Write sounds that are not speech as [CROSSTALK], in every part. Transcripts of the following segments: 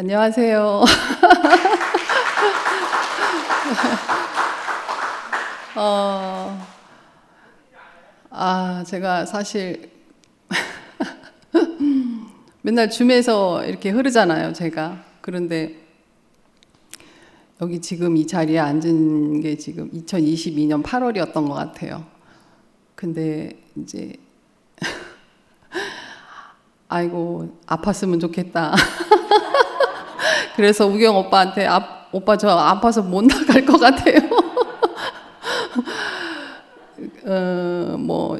안녕하세요. [LAUGHS] 어, 아, 제가 사실 [LAUGHS] 맨날 줌에서 이렇게 흐르잖아요, 제가. 그런데 여기 지금 이 자리에 앉은 게 지금 2022년 8월이었던 것 같아요. 근데 이제 [LAUGHS] 아이고 아팠으면 좋겠다. 그래서 우경 오빠한테 아, 오빠 저 아파서 못 나갈 것 같아요. [LAUGHS] 어, 뭐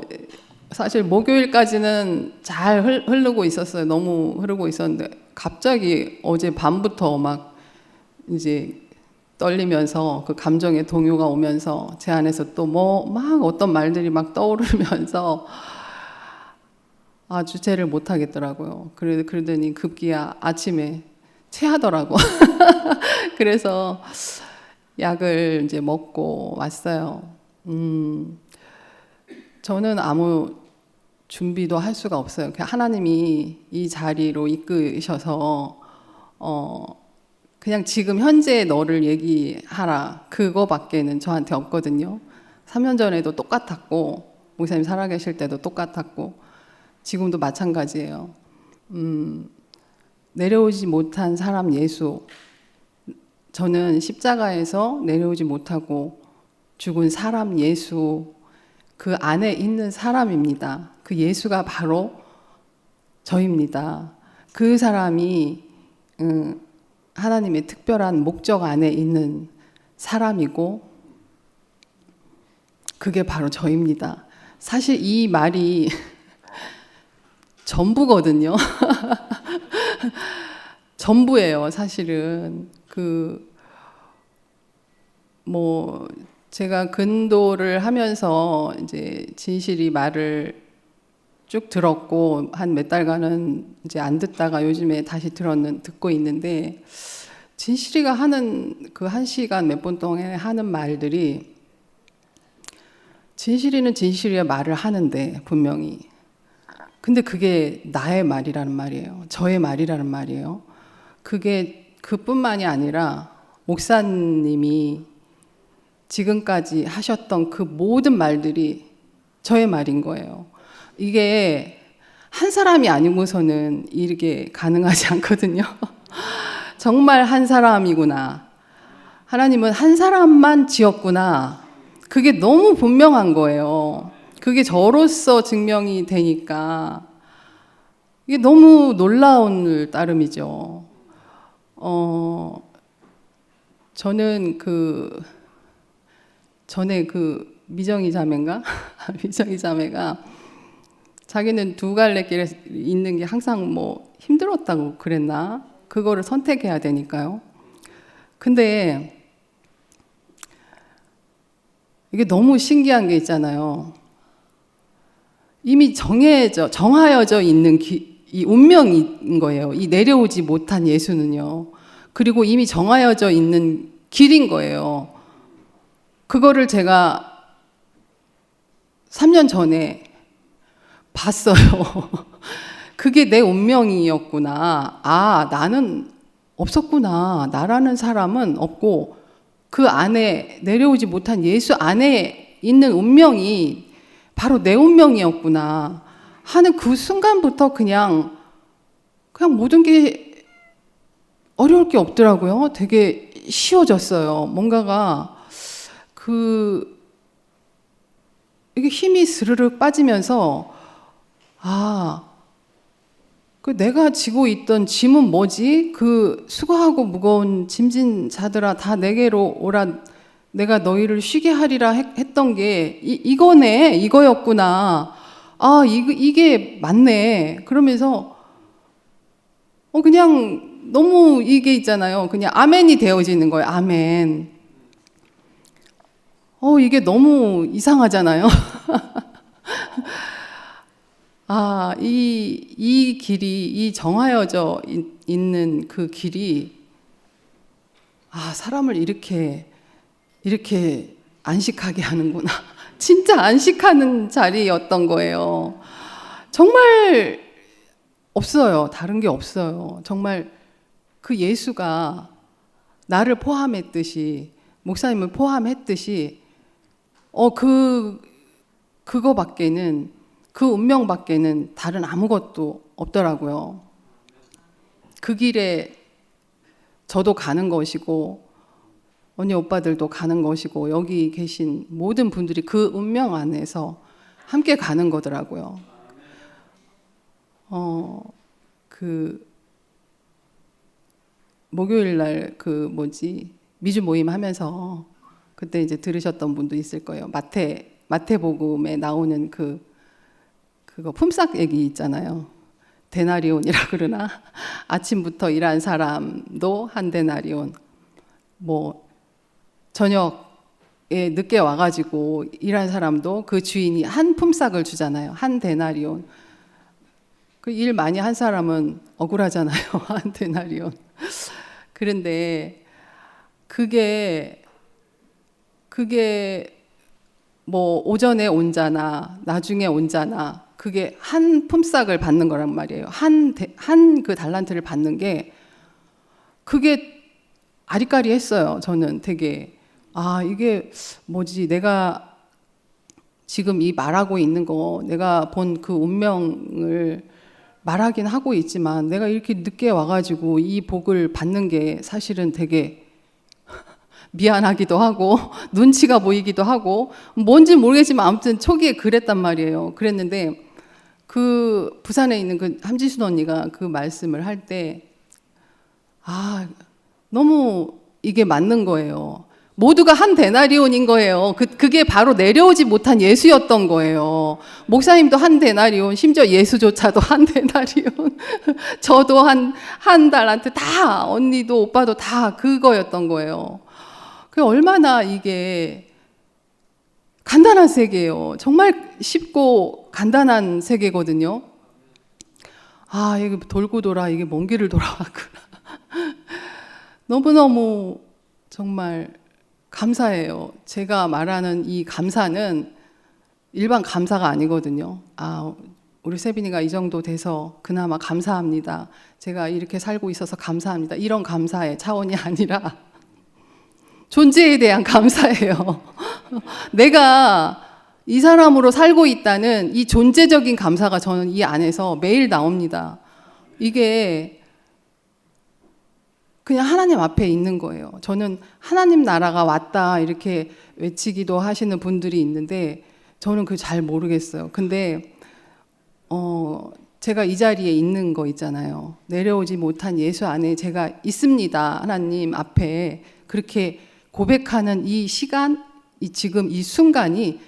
사실 목요일까지는 잘 흘- 흐르고 있었어요. 너무 흐르고 있었는데 갑자기 어제 밤부터 막 이제 떨리면서 그 감정의 동요가 오면서 제 안에서 또 뭐 막 어떤 말들이 막 떠오르면서 아 주체를 못 하겠더라고요. 그래 그러더니 급기야 아침에 체하더라고. [LAUGHS] 그래서 약을 이제 먹고 왔어요. 음, 저는 아무 준비도 할 수가 없어요. 그냥 하나님이 이 자리로 이끄셔서 어 그냥 지금 현재 너를 얘기하라 그거밖에는 저한테 없거든요. 3년 전에도 똑같았고 목사님 살아계실 때도 똑같았고 지금도 마찬가지예요. 음, 내려오지 못한 사람 예수 저는 십자가에서 내려오지 못하고 죽은 사람 예수 그 안에 있는 사람입니다. 그 예수가 바로 저입니다. 그 사람이 음, 하나님의 특별한 목적 안에 있는 사람이고 그게 바로 저입니다. 사실 이 말이 [LAUGHS] 전부거든요. [LAUGHS] 전부예요, 사실은. 그, 뭐, 제가 근도를 하면서 이제 진실이 말을 쭉 들었고, 한 몇 달간은 이제 안 듣다가 요즘에 다시 들었는, 듣고 있는데, 진실이가 하는 그 한 시간 몇 분 동안에 하는 말들이, 진실이는 진실이의 말을 하는데, 분명히. 근데 그게 나의 말이라는 말이에요. 저의 말이라는 말이에요. 그게 그뿐만이 아니라 목사님이 지금까지 하셨던 그 모든 말들이 저의 말인 거예요. 이게 한 사람이 아니고서는 이렇게 가능하지 않거든요. [LAUGHS] 정말 한 사람이구나. 하나님은 한 사람만 지었구나. 그게 너무 분명한 거예요. 그게 저로서 증명이 되니까 이게 너무 놀라운 따름이죠. 어, 저는 그 전에 그 미정이 자매인가 [LAUGHS] 미정이 자매가 자기는 두 갈래 길에 있는 게 항상 뭐 힘들었다고 그랬나 그거를 선택해야 되니까요. 근데 이게 너무 신기한 게 있잖아요. 이미 정해져 정하여져 있는 기, 이 운명인 거예요. 이 내려오지 못한 예수는요. 그리고 이미 정하여져 있는 길인 거예요. 그거를 제가 3년 전에 봤어요. [LAUGHS] 그게 내 운명이었구나. 아, 나는 없었구나. 나라는 사람은 없고 그 안에 내려오지 못한 예수 안에 있는 운명이 바로 내 운명이었구나 하는 그 순간부터 그냥 그냥 모든 게 어려울 게 없더라고요. 되게 쉬워졌어요. 뭔가가 그 이게 힘이 스르륵 빠지면서 아, 그 내가 지고 있던 짐은 뭐지? 그 수고하고 무거운 짐진 자들아 다 내게로 오라. 내가 너희를 쉬게 하리라 했, 했던 게 이, 이거네, 이거였구나. 아, 이, 이게 맞네. 그러면서 어 그냥 너무 이게 있잖아요. 그냥 아멘이 되어지는 거예요. 아멘. 어 이게 너무 이상하잖아요. [LAUGHS] 아, 이, 이 길이, 이 정하여져 있- 있는 그 길이, 아, 사람을 이렇게, 이렇게 안식하게 하는구나. 진짜 안식하는 자리였던 거예요. 정말 없어요. 다른 게 없어요. 정말 그 예수가 나를 포함했듯이 목사님을 포함했듯이 어 그 그거밖에는 그 운명밖에는 다른 아무것도 없더라고요. 그 길에 저도 가는 것이고 언니 오빠들도 가는 것이고 여기 계신 모든 분들이 그 운명 안에서 함께 가는 거더라고요. 어, 그 목요일 날 그 뭐지 미주 모임 하면서 그때 이제 들으셨던 분도 있을 거예요. 마태 마태복음에 나오는 그 그거 품삯 얘기 있잖아요. 데나리온이라 그러나 [LAUGHS] 아침부터 일한 사람도 한 데나리온 뭐 저녁에 늦게 와가지고 일한 사람도 그 주인이 한 품삯을 주잖아요. 한 데나리온. 그 일 많이 한 사람은 억울하잖아요. [LAUGHS] 한 데나리온. 그런데 그게 그게 뭐 오전에 온 자나 나중에 온 자나 그게 한 품삯을 받는 거란 말이에요. 한 한 그 달란트를 받는 게 그게 아리까리했어요. 저는 되게 아 이게 뭐지 내가 지금 이 말하고 있는 거 내가 본 그 운명을 말하긴 하고 있지만 내가 이렇게 늦게 와가지고 이 복을 받는 게 사실은 되게 [LAUGHS] 미안하기도 하고 [LAUGHS] 눈치가 보이기도 하고 뭔지 모르겠지만 아무튼 초기에 그랬단 말이에요. 그랬는데 그 부산에 있는 그 함지순 언니가 그 말씀을 할 때 아, 너무 이게 맞는 거예요. 모두가 한 데나리온인 거예요. 그, 그게 바로 내려오지 못한 예수였던 거예요. 목사님도 한 데나리온, 심지어 예수조차도 한 데나리온, [LAUGHS] 저도 한, 한 달한테 다, 언니도 오빠도 다 그거였던 거예요. 그 얼마나 이게 간단한 세계예요. 정말 쉽고 간단한 세계거든요. 아, 이게 돌고 돌아, 이게 먼 길을 돌아왔구나. [LAUGHS] 너무너무 정말 감사해요. 제가 말하는 이 감사는 일반 감사가 아니거든요. 아, 우리 세빈이가 이 정도 돼서 그나마 감사합니다. 제가 이렇게 살고 있어서 감사합니다. 이런 감사의 차원이 [LAUGHS] 아니라 존재에 대한 감사예요. [LAUGHS] 내가 이 사람으로 살고 있다는 이 존재적인 감사가 저는 이 안에서 매일 나옵니다. 이게 그냥 하나님 앞에 있는 거예요. 저는 하나님 나라가 왔다 이렇게 외치기도 하시는 분들이 있는데 저는 그 잘 모르겠어요. 근데 어 제가 이 자리에 있는 거 있잖아요. 내려오지 못한 예수 안에 제가 있습니다. 하나님 앞에 그렇게 고백하는 이 시간, 이 지금 이 순간이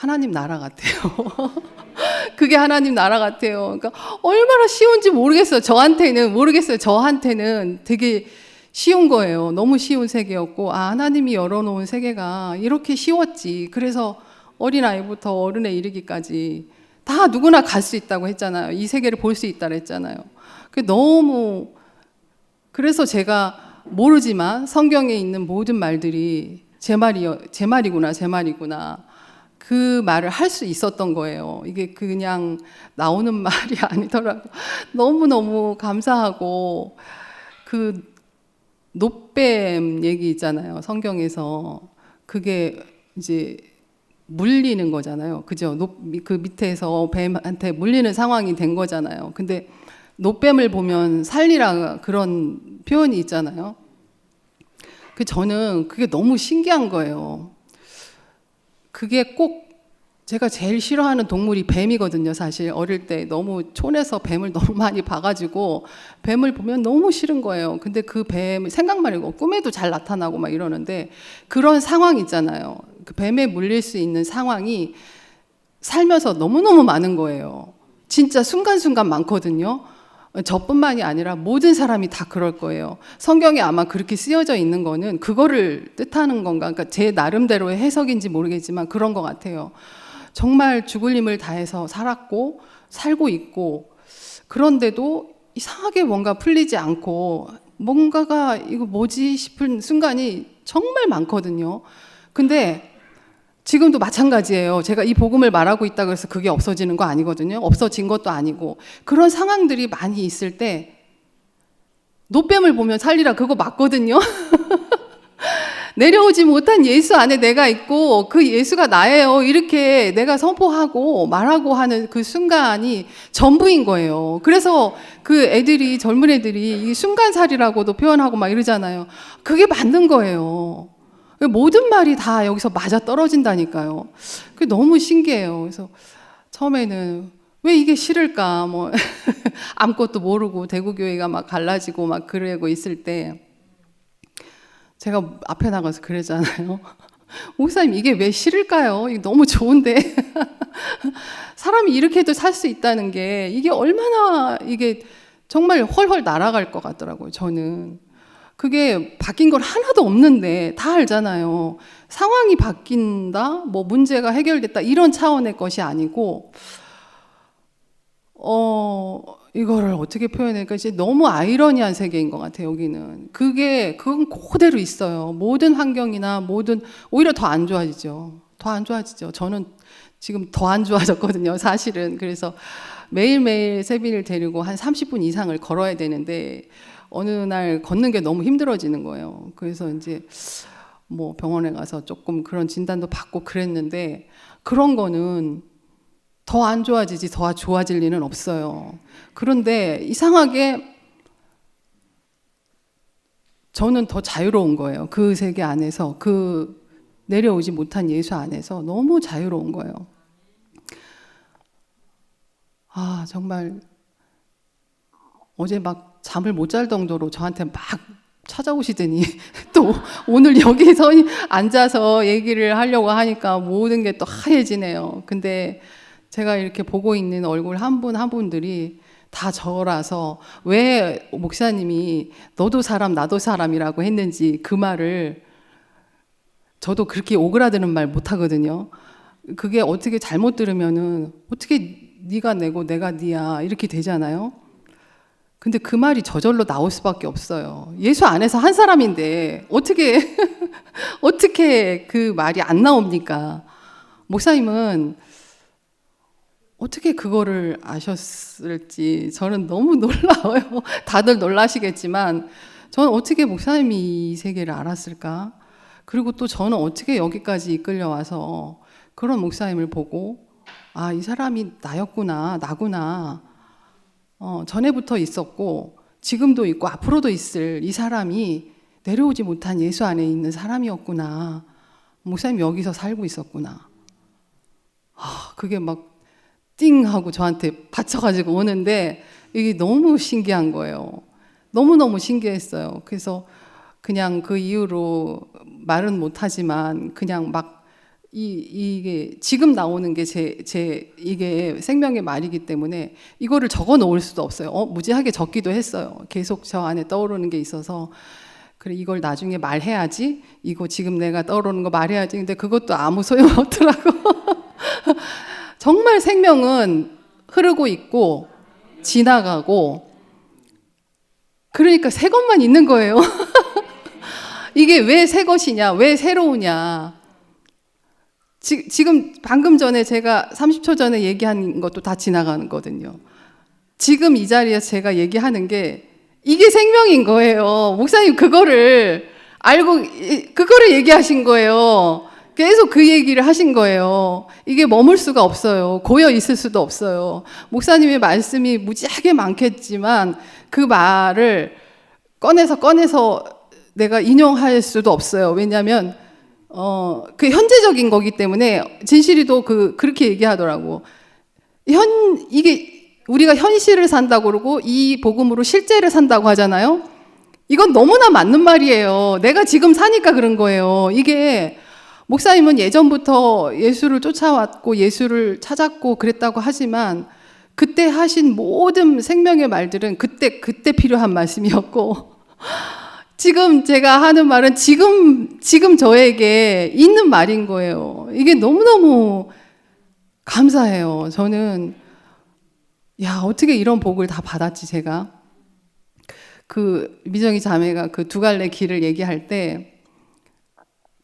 하나님 나라 같아요. [LAUGHS] 그게 하나님 나라 같아요. 그러니까 얼마나 쉬운지 모르겠어요. 저한테는 모르겠어요. 저한테는 되게 쉬운 거예요. 너무 쉬운 세계였고 아 하나님이 열어놓은 세계가 이렇게 쉬웠지. 그래서 어린 아이부터 어른에 이르기까지 다 누구나 갈 수 있다고 했잖아요. 이 세계를 볼 수 있다고 했잖아요. 그 너무 그래서 제가 모르지만 성경에 있는 모든 말들이 제 말이 제 말이구나 제 말이구나 그 말을 할 수 있었던 거예요. 이게 그냥 나오는 [LAUGHS] 말이 아니더라고. 너무 너무 감사하고 그 노뱀 얘기 있잖아요. 성경에서 그게 이제 물리는 거잖아요. 그죠? 노, 그 밑에서 뱀한테 물리는 상황이 된 거잖아요. 근데 노뱀을 보면 살리라 그런 표현이 있잖아요. 그 저는 그게 너무 신기한 거예요. 그게 꼭 제가 제일 싫어하는 동물이 뱀이거든요, 사실. 어릴 때 너무 촌에서 뱀을 [LAUGHS] 너무 많이 봐가지고 뱀을 보면 너무 싫은 거예요. 근데 그 뱀, 생각만 해고 꿈에도 잘 나타나고 막 이러는데 그런 상황 있잖아요. 그 뱀에 물릴 수 있는 상황이 살면서 너무너무 많은 거예요. 진짜 순간순간 많거든요. 저뿐만이 아니라 모든 사람이 다 그럴 거예요. 성경에 아마 그렇게 쓰여져 있는 거는 그거를 뜻하는 건가? 그러니까 제 나름대로의 해석인지 모르겠지만 그런 것 같아요. 정말 죽을 힘을 다해서 살았고 살고 있고 그런데도 이상하게 뭔가 풀리지 않고 뭔가가 이거 뭐지 싶은 순간이 정말 많거든요. 근데 지금도 마찬가지예요. 제가 이 복음을 말하고 있다고 해서 그게 없어지는 거 아니거든요. 없어진 것도 아니고 그런 상황들이 많이 있을 때 노뱀을 보면 살리라 그거 맞거든요. [LAUGHS] 내려오지 못한 예수 안에 내가 있고 그 예수가 나예요. 이렇게 내가 선포하고 말하고 하는 그 순간이 전부인 거예요. 그래서 그 애들이 젊은 애들이 이 순간살이라고도 표현하고 막 이러잖아요. 그게 맞는 거예요. 모든 말이 다 여기서 맞아 떨어진다니까요. 그게 너무 신기해요. 그래서 처음에는 왜 이게 싫을까? 뭐 [LAUGHS] 아무것도 모르고 대구 교회가 막 갈라지고 막 그러고 있을 때 제가 앞에 나가서 그랬잖아요. [LAUGHS] 목사님 이게 왜 싫을까요? 이게 너무 좋은데 [LAUGHS] 사람이 이렇게도 살 수 있다는 게 이게 얼마나 이게 정말 헐헐 날아갈 것 같더라고요. 저는 그게 바뀐 걸 하나도 없는데 다 알잖아요. 상황이 바뀐다, 뭐 문제가 해결됐다 이런 차원의 것이 아니고 어 이거를 어떻게 표현할까? 이제 너무 아이러니한 세계인 것 같아요 여기는. 그게 그건 그대로 있어요. 모든 환경이나 모든 오히려 더 안 좋아지죠. 더 안 좋아지죠. 저는 지금 더 안 좋아졌거든요 사실은. 그래서 매일매일 세비를 데리고 한 30분 이상을 걸어야 되는데 어느 날 걷는 게 너무 힘들어지는 거예요 그래서 이제 뭐 병원에 가서 조금 그런 진단도 받고 그랬는데 그런 거는 더 안 좋아지지 더 좋아질 리는 없어요. 그런데 이상하게 저는 더 자유로운 거예요. 그 세계 안에서 그 내려오지 못한 예수 안에서 너무 자유로운 거예요. 아 정말 어제 막 잠을 못 잘 정도로 저한테 막 찾아오시더니 [LAUGHS] 또 오늘 여기서 앉아서 얘기를 하려고 하니까 모든 게 또 하얘지네요. 근데 제가 이렇게 보고 있는 얼굴 한분한 분들이 다 저라서 왜 목사님이 너도 사람 나도 사람이라고 했는지 그 말을 저도 그렇게 오그라드는 말 못하거든요. 그게 어떻게 잘못 들으면은 어떻게 네가 내고 내가 네야 이렇게 되잖아요. 근데 그 말이 저절로 나올 수밖에 없어요. 예수 안에서 한 사람인데 어떻게 [LAUGHS] 어떻게 그 말이 안 나옵니까? 목사님은 어떻게 그거를 아셨을지 저는 너무 [LAUGHS] 놀라워요. 다들 놀라시겠지만 저는 어떻게 목사님이 이 세계를 알았을까? 그리고 또 저는 어떻게 여기까지 이끌려 와서 그런 목사님을 보고 아, 이 사람이 나였구나, 나구나. 어, 전에부터 있었고 지금도 있고 앞으로도 있을 이 사람이 내려오지 못한 예수 안에 있는 사람이었구나. 목사님 여기서 살고 있었구나. 아, 그게 막 띵 하고 저한테 받쳐가지고 오는데 이게 너무 신기한 거예요. 너무너무 신기했어요. 그래서 그냥 그 이후로 말은 못하지만 그냥 막 이, 이 게 지금 나오는 게 제, 제 이게 생명의 말이기 때문에 이거를 적어 놓을 수도 없어요. 어, 무지하게 적기도 했어요. 계속 저 안에 떠오르는 게 있어서. 그래, 이걸 나중에 말해야지. 이거 지금 내가 떠오르는 거 말해야지. 근데 그것도 아무 소용 없더라고. [LAUGHS] 정말 생명은 흐르고 있고 지나가고 그러니까 새 것만 있는 거예요. [LAUGHS] 이게 왜 새 것이냐? 왜 새로우냐? 지, 지금 방금 전에 제가 30초 전에 얘기한 것도 다 지나가는 거든요. 지금 이 자리에서 제가 얘기하는 게 이게 생명인 거예요. 목사님 그거를 알고 그거를 얘기하신 거예요. 계속 그 얘기를 하신 거예요. 이게 머물 수가 없어요. 고여 있을 수도 없어요. 목사님의 말씀이 무지하게 많겠지만 그 말을 꺼내서 꺼내서 내가 인용할 수도 없어요. 왜냐하면 어, 그 현재적인 거기 때문에 진실이도 그 그렇게 얘기하더라고. 현 이게 우리가 현실을 산다고 그러고 이 복음으로 실제를 산다고 하잖아요. 이건 너무나 맞는 말이에요. 내가 지금 사니까 그런 거예요. 이게 목사님은 예전부터 예수를 쫓아왔고 예수를 찾았고 그랬다고 하지만 그때 하신 모든 생명의 말들은 그때 그때 필요한 말씀이었고 [LAUGHS] 지금 제가 하는 말은 지금 지금 저에게 있는 말인 거예요. 이게 너무너무 감사해요. 저는 야, 어떻게 이런 복을 다 받았지 제가. 그 미정이 자매가 그 두 갈래 길을 얘기할 때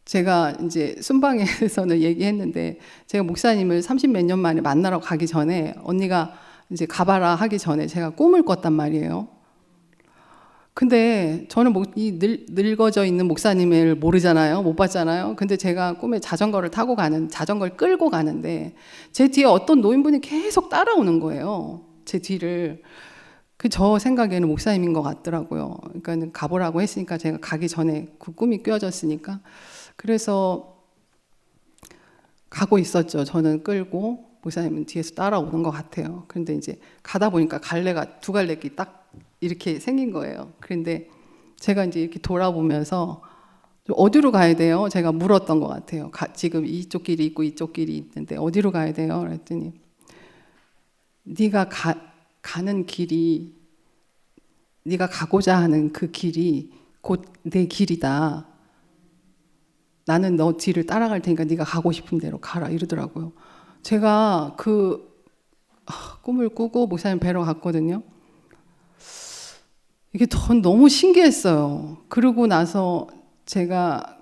제가 이제 순방에서는 [LAUGHS] 얘기했는데 제가 목사님을 30 몇 년 만에 만나러 가기 전에 언니가 이제 가봐라 하기 전에 제가 꿈을 꿨단 말이에요. 근데 저는 목, 이 늙, 늙어져 있는 목사님을 모르잖아요. 못 봤잖아요. 근데 제가 꿈에 자전거를 타고 가는, 자전거를 끌고 가는데 제 뒤에 어떤 노인분이 계속 따라오는 거예요. 제 뒤를. 그 저 생각에는 목사님인 것 같더라고요. 그러니까 가보라고 했으니까 제가 가기 전에 그 꿈이 뀌어졌으니까. 그래서 가고 있었죠. 저는 끌고 목사님은 뒤에서 따라오는 것 같아요. 그런데 이제 가다 보니까 갈래가 두 갈래기 딱 이렇게 생긴 거예요. 그런데 제가 이제 이렇게 돌아보면서 어디로 가야 돼요? 제가 물었던 것 같아요. 가, 지금 이쪽 길이 있고 이쪽 길이 있는데 어디로 가야 돼요? 그랬더니 네가 가, 가는 길이 네가 가고자 하는 그 길이 곧 내 길이다. 나는 너 뒤를 따라갈 테니까 네가 가고 싶은 대로 가라 이러더라고요. 제가 그 아, 꿈을 꾸고 목사님 뵈러 갔거든요. 이게 전 너무 신기했어요. 그러고 나서 제가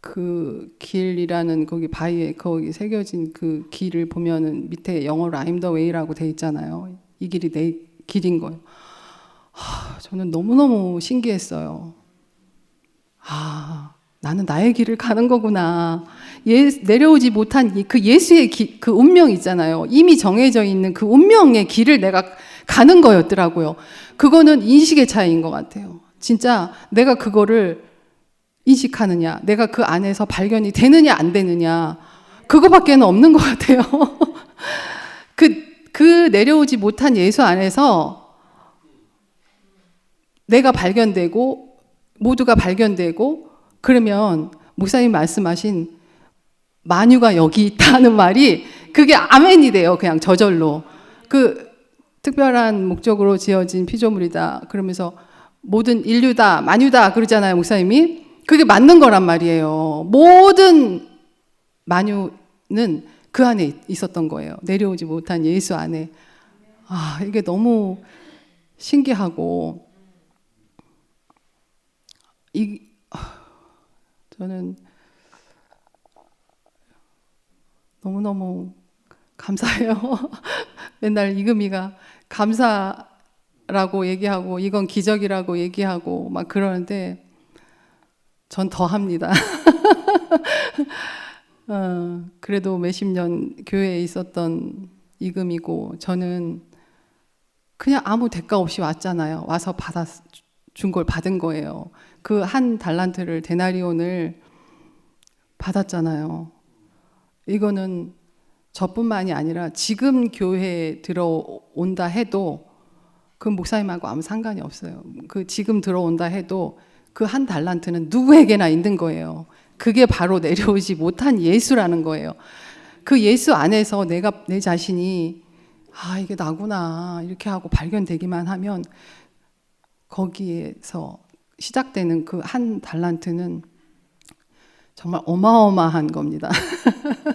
그 길이라는 거기 바위에 거기 새겨진 그 길을 보면은 밑에 영어로 I'm the way라고 돼 있잖아요. 이 길이 내 길인 거예요. 하, 저는 너무너무 신기했어요. 아, 나는 나의 길을 가는 거구나. 예, 내려오지 못한 이- 그 예수의 기, 그 운명 있잖아요. 이미 정해져 있는 그 운명의 길을 내가 가는 거였더라고요. 그거는 인식의 차이인 것 같아요. 진짜 내가 그거를 인식하느냐, 내가 그 안에서 발견이 되느냐, 안 되느냐, 그거밖에는 없는 것 같아요. [LAUGHS] 그, 그 내려오지 못한 예수 안에서 내가 발견되고, 모두가 발견되고, 그러면 목사님 말씀하신 만유가 여기 있다는 말이 그게 아멘이 돼요. 그냥 저절로. 그 특별한 목적으로 지어진 피조물이다. 그러면서 모든 인류다, 만유다 그러잖아요, 목사님이. 그게 맞는 거란 말이에요. 모든 만유는 그 안에 있었던 거예요. 내려오지 못한 예수 안에. 아, 이게 너무 신기하고 이 저는 너무너무 감사해요. [LAUGHS] 맨날 이금희가 감사라고 얘기하고 이건 기적이라고 얘기하고 막 그러는데 전 더 합니다. [LAUGHS] 어, 그래도 몇십 년 교회에 있었던 이금이고 저는 그냥 아무 대가 없이 왔잖아요. 와서 받았 준걸 받은 거예요. 그 한 달란트를 데나리온을 받았잖아요. 이거는 저뿐만이 아니라 지금 교회에 들어온다 해도 그 목사님하고 아무 상관이 없어요. 그 지금 들어온다 해도 그 한 달란트는 누구에게나 있는 거예요. 그게 바로 내려오지 못한 예수라는 거예요. 그 예수 안에서 내가 내 자신이 아 이게 나구나 이렇게 하고 발견되기만 하면 거기에서 시작되는 그 한 달란트는 정말 어마어마한 겁니다.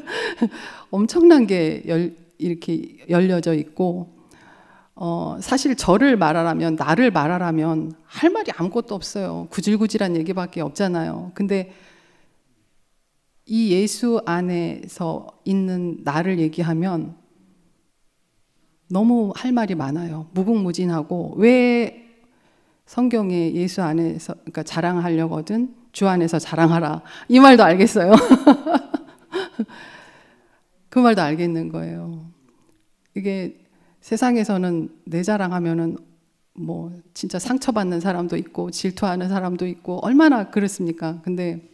[LAUGHS] 엄청난 게 열, 이렇게 열려져 있고, 어, 사실 저를 말하라면, 나를 말하라면 할 말이 아무것도 없어요. 구질구질한 얘기밖에 없잖아요. 근데 이 예수 안에서 있는 나를 얘기하면 너무 할 말이 많아요. 무궁무진하고 왜 성경에 예수 안에서 그러니까 자랑하려거든 주 안에서 자랑하라 이 말도 알겠어요. [LAUGHS] 그 말도 알겠는 거예요. 이게 세상에서는 내 자랑하면은 뭐 진짜 상처받는 사람도 있고 질투하는 사람도 있고 얼마나 그렇습니까? 근데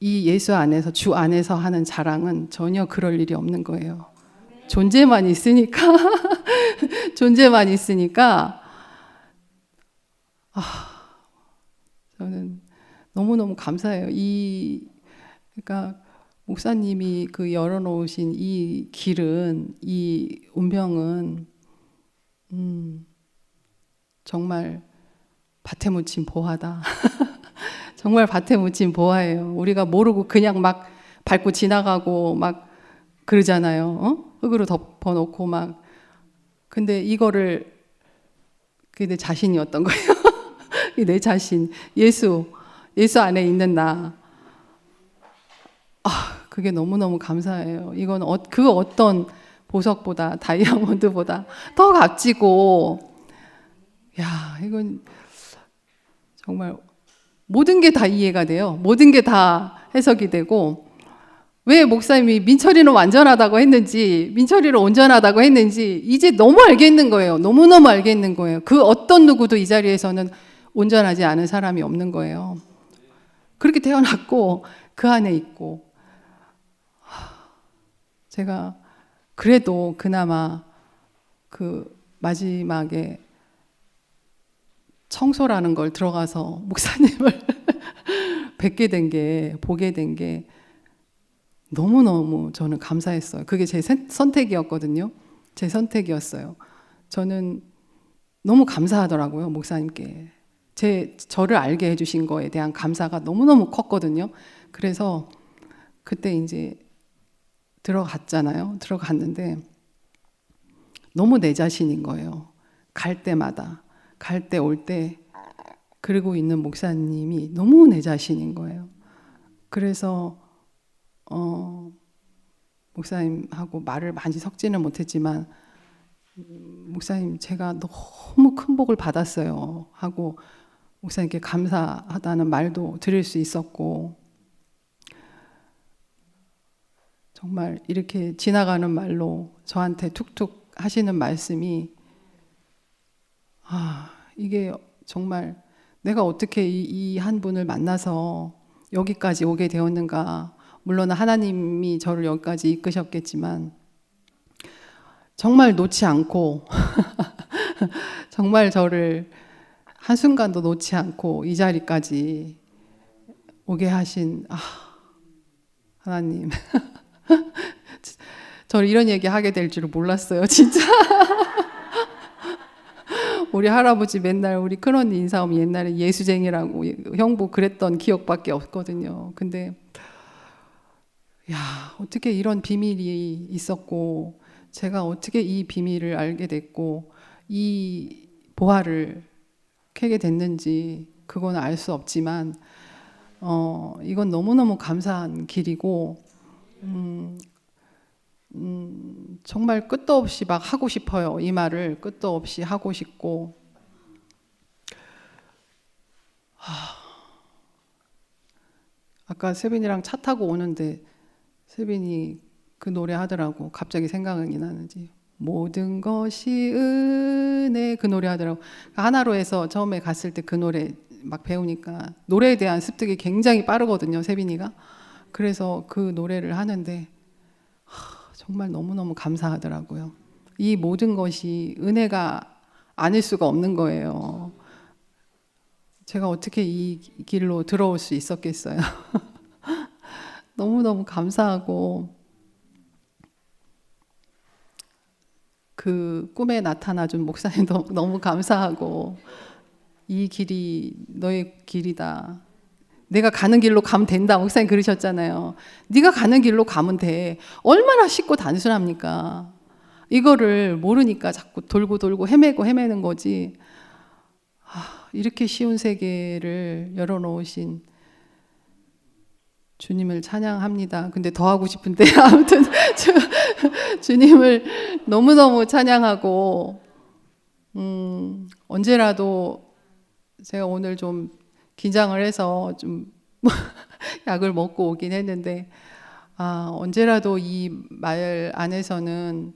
이 예수 안에서 주 안에서 하는 자랑은 전혀 그럴 일이 없는 거예요. 존재만 있으니까 [LAUGHS] 존재만 있으니까 아 저는 너무 너무 감사해요. 이 그러니까 목사님이 그 열어놓으신 이 길은 이 운명은 음, 정말 밭에 묻힌 보화다. [LAUGHS] 정말 밭에 묻힌 보화예요. 우리가 모르고 그냥 막 밟고 지나가고 막 그러잖아요. 어? 흙으로 덮어놓고 막. 근데 이거를 내 자신이었던 거예요. 내 자신, 예수, 예수 안에 있는 나. 아, 그게 너무너무 감사해요. 이건 어, 그 어떤 보석보다 다이아몬드보다 더 값지고, 야, 이건 정말 모든 게 다 이해가 돼요. 모든 게 다 해석이 되고 왜 목사님이 민철이는 완전하다고 했는지 민철이를 온전하다고 했는지 이제 너무 알겠는 거예요. 너무너무 알겠는 거예요. 그 어떤 누구도 이 자리에서는 온전하지 않은 사람이 없는 거예요. 그렇게 태어났고 그 안에 있고 제가 그래도 그나마 그 마지막에 청소라는 걸 들어가서 목사님을 [LAUGHS] 뵙게 된 게 보게 된 게 너무너무 저는 감사했어요. 그게 제 선- 선택이었거든요. 제 선택이었어요. 저는 너무 감사하더라고요, 목사님께. 제 저를 알게 해 주신 거에 대한 감사가 너무너무 컸거든요. 그래서 그때 이제 들어갔잖아요. 들어갔는데 너무 내 자신인 거예요. 갈 때마다 갈 때 올 때 그리고 있는 목사님이 너무 내 자신인 거예요. 그래서 어 목사님하고 말을 많이 섞지는 못했지만 음, 목사님 제가 너무 큰 복을 받았어요 하고 목사님께 감사하다는 말도 드릴 수 있었고 정말 이렇게 지나가는 말로 저한테 툭툭 하시는 말씀이 아 이게 정말 내가 어떻게 이한 분을 만나서 여기까지 오게 되었는가? 물론 하나님이 저를 여기까지 이끄셨겠지만 정말 놓지 않고 [LAUGHS] 정말 저를 한순간도 놓지 않고 이 자리까지 오게 하신 아 하나님. [LAUGHS] 저를 이런 얘기 하게 될 줄은 몰랐어요 진짜. [LAUGHS] 우리 할아버지 맨날 우리 큰언니 인사하면 옛날에 예수쟁이라고 형부 그랬던 기억밖에 없거든요. 근데 야 어떻게 이런 비밀이 있었고 제가 어떻게 이 비밀을 알게 됐고 이 보화를 캐게 됐는지 그건 알 수 없지만 어 이건 너무너무 감사한 길이고 음, 음, 정말 끝도 없이 막 하고 싶어요. 이 말을 끝도 없이 하고 싶고 하, 아까 세빈이랑 차 타고 오는데 세빈이 그 노래 하더라고. 갑자기 생각이 나는지. 모든 것이 은혜 그 노래 하더라고. 하나로에서 처음에 갔을 때 그 노래 막 배우니까 노래에 대한 습득이 굉장히 빠르거든요. 세빈이가. 그래서 그 노래를 하는데 하, 정말 너무너무 감사하더라고요. 이 모든 것이 은혜가 아닐 수가 없는 거예요. 제가 어떻게 이 길로 들어올 수 있었겠어요. [LAUGHS] 너무너무 감사하고 그 꿈에 나타나준 목사님도 [LAUGHS] 너무 감사하고 이 길이 너의 길이다. 내가 가는 길로 가면 된다. 목사님 그러셨잖아요. 네가 가는 길로 가면 돼. 얼마나 쉽고 단순합니까? 이거를 모르니까 자꾸 돌고 돌고 헤매고 헤매는 거지. 아, 이렇게 쉬운 세계를 열어놓으신 주님을 찬양합니다. 근데 더 하고 싶은데 [LAUGHS] 아무튼 주, 주님을 너무 너무 찬양하고 음, 언제라도 제가 오늘 좀 긴장을 해서 좀 [LAUGHS] 약을 먹고 오긴 했는데 아, 언제라도 이 말 안에서는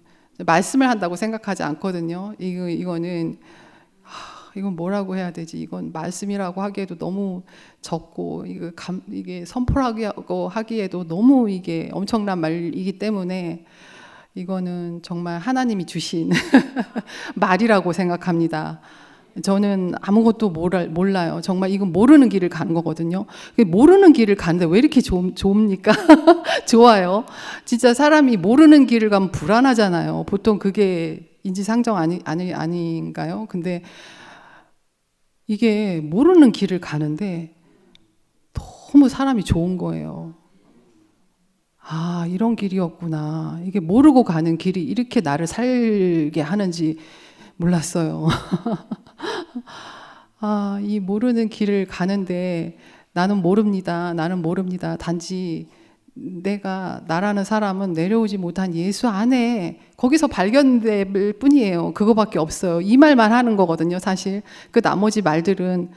말씀을 한다고 생각하지 않거든요. 이거 이거는 하, 이건 뭐라고 해야 되지? 이건 말씀이라고 하기에도 너무 적고 이거 감, 이게 선포라고 하기에도 너무 이게 엄청난 말이기 때문에 이거는 정말 하나님이 주신 [LAUGHS] 말이라고 생각합니다. 저는 아무것도 몰라요. 정말 이건 모르는 길을 가는 거거든요. 모르는 길을 가는데 왜 이렇게 좋, 좋습니까? [LAUGHS] 좋아요. 진짜 사람이 모르는 길을 가면 불안하잖아요. 보통 그게 인지상정 아니, 아니, 아닌가요? 근데 이게 모르는 길을 가는데 너무 사람이 좋은 거예요. 아, 이런 길이었구나. 이게 모르고 가는 길이 이렇게 나를 살게 하는지 몰랐어요. [LAUGHS] 아, 이 모르는 길을 가는데 나는 모릅니다. 나는 모릅니다. 단지 내가 나라는 사람은 내려오지 못한 예수 안에 거기서 발견될 뿐이에요. 그거밖에 없어요. 이 말만 하는 거거든요, 사실. 그 나머지 말들은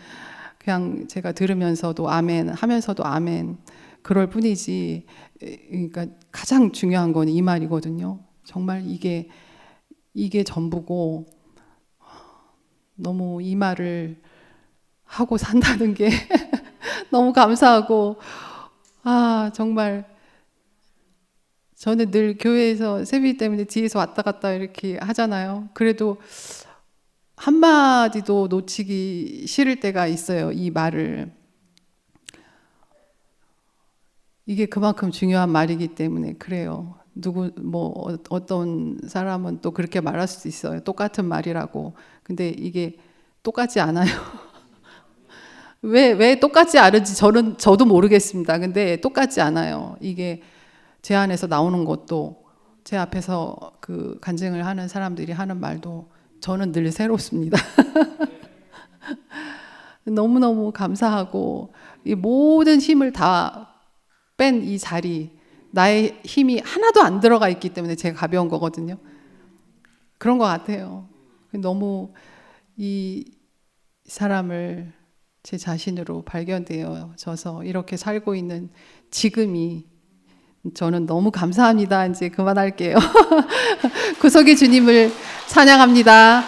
그냥 제가 들으면서도 아멘 하면서도 아멘 그럴 뿐이지 에, 그러니까 가장 중요한 건 이 말이거든요. 정말 이게 이게 전부고 너무 이 말을 하고 산다는 게 [LAUGHS] 너무 감사하고 아 정말 저는 늘 교회에서 세비 때문에 뒤에서 왔다 갔다 이렇게 하잖아요. 그래도 한마디도 놓치기 싫을 때가 있어요. 이 말을. 이게 그만큼 중요한 말이기 때문에 그래요. 누구 뭐 어- 어떤 사람은 또 그렇게 말할 수도 있어요. 똑같은 말이라고. 근데 이게 똑같지 않아요. [LAUGHS] 왜 왜 똑같지 않은지 저는 저도 모르겠습니다. 근데 똑같지 않아요. 이게 제 안에서 나오는 것도 제 앞에서 그 간증을 하는 사람들이 하는 말도 저는 늘 새롭습니다. [LAUGHS] 너무너무 감사하고 이 모든 힘을 다 뺀 이 자리 나의 힘이 하나도 안 들어가 있기 때문에 제가 가벼운 거거든요. 그런 것 같아요. 너무 이 사람을 제 자신으로 발견되어져서 이렇게 살고 있는 지금이 저는 너무 감사합니다. 이제 그만할게요. [LAUGHS] 구속의 주님을 찬양합니다.